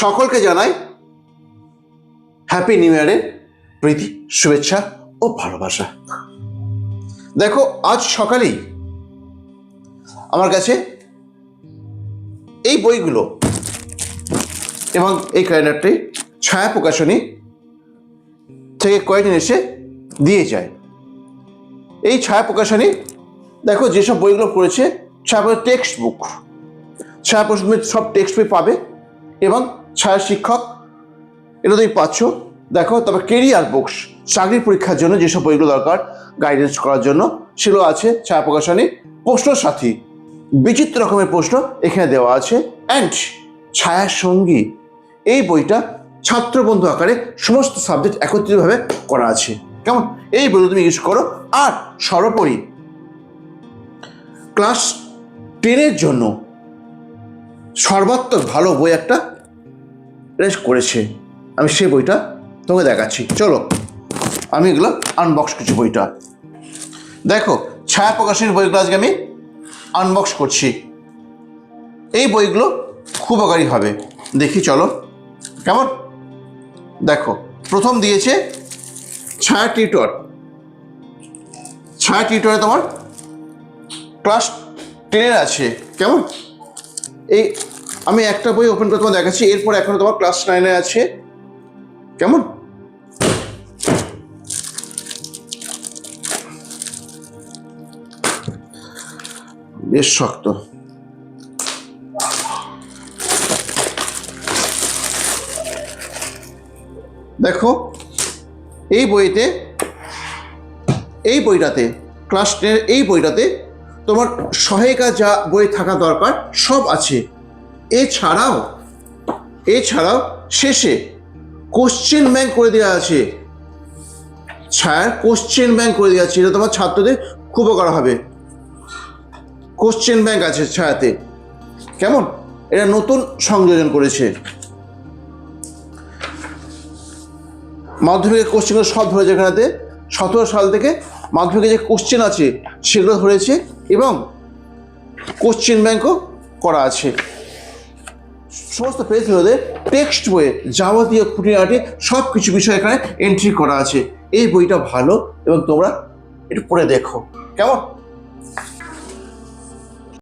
সকলকে জানাই happy new ইয়ারের প্রীতি, শুভেচ্ছা ও ভালোবাসা। দেখো, আজ সকালেই আমার কাছে এই বইগুলো এবং এই ক্যালেন্ডারটি ছায়া প্রকাশনী থেকে কয়েকদিন এসে দিয়ে যায়। এই ছায়া প্রকাশনী, দেখো, যেসব বইগুলো করেছে ছায়া টেক্সট বুক ছায়া প্রকাশনী সব টেক্সট বই পাবে। এবং ছায়া শিক্ষক, এটা তুমি পাচ্ছ। দেখো, তবে কেরিয়ার বুকস চাকরির পরীক্ষার জন্য যেসব বইগুলো দরকার গাইডেন্স করার জন্য সেগুলো আছে ছায়া প্রকাশনী। প্রশ্ন সাথী, বিচিত্র রকমের প্রশ্ন এখানে দেওয়া আছে। অ্যান্ড ছায়া সঙ্গী, এই বইটা ছাত্রবন্ধু আকারে সমস্ত সাবজেক্ট একত্রিতভাবে করা আছে। কেমন? এই বইগুলো তুমি ইউজ করো। আর সর্বোপরি ক্লাস টেনের জন্য সর্বাত্মক ভালো বই একটা রেস করেছে। আমি সেই বইটা তোমাকে দেখাচ্ছি। চলো, আমি এগুলো আনবক্স করছি বইটা। দেখো, ছায়া প্রকাশের বইগুলো আজকে আমি আনবক্স করছি। এই বইগুলো খুব উপকারী হবে। দেখি, চলো। কেমন? দেখো, প্রথম দিয়েছে ছায়া টিউটর। ছায়া টিউটরে তোমার ক্লাস টেনের আছে। কেমন? এই আমি একটা বই ওপেন করে তোমার দেখাচ্ছি, এরপর এখনও তোমার ক্লাস নাইনে আছে। কেমন? বেশ শক্ত। দেখো, এই বইতে, এই বইটাতে ক্লাস টেনের এই বইটাতে তোমার সহায়িকা যা বই থাকা দরকার, সব আছে। এছাড়াও এছাড়াও শেষে কোশ্চেন ব্যাংক করে দেওয়া আছে। ছায়ার কোশ্চেন ব্যাংক করে দেওয়া আছে। এটা তোমার ছাত্রদের খুব উপকার হবে। কোশ্চেন ব্যাংক আছে ছায়াতে। কেমন? এটা নতুন সংযোজন করেছে। মাধ্যমিকের কোশ্চেনগুলো সব ধরেছে এখানেতে। সতেরো সাল থেকে মাধ্যমিকে যে কোশ্চেন আছে, সেগুলো ধরেছে এবং কোশ্চেন ব্যাংকও করা আছে। সমস্ত পেজগুলোতে টেক্সট বইয়ে যাবতীয় খুঁটিনাটি সব কিছু বিষয় এখানে এন্ট্রি করা আছে। এই বইটা ভালো এবং তোমরা একটু পড়ে দেখো। কেমন?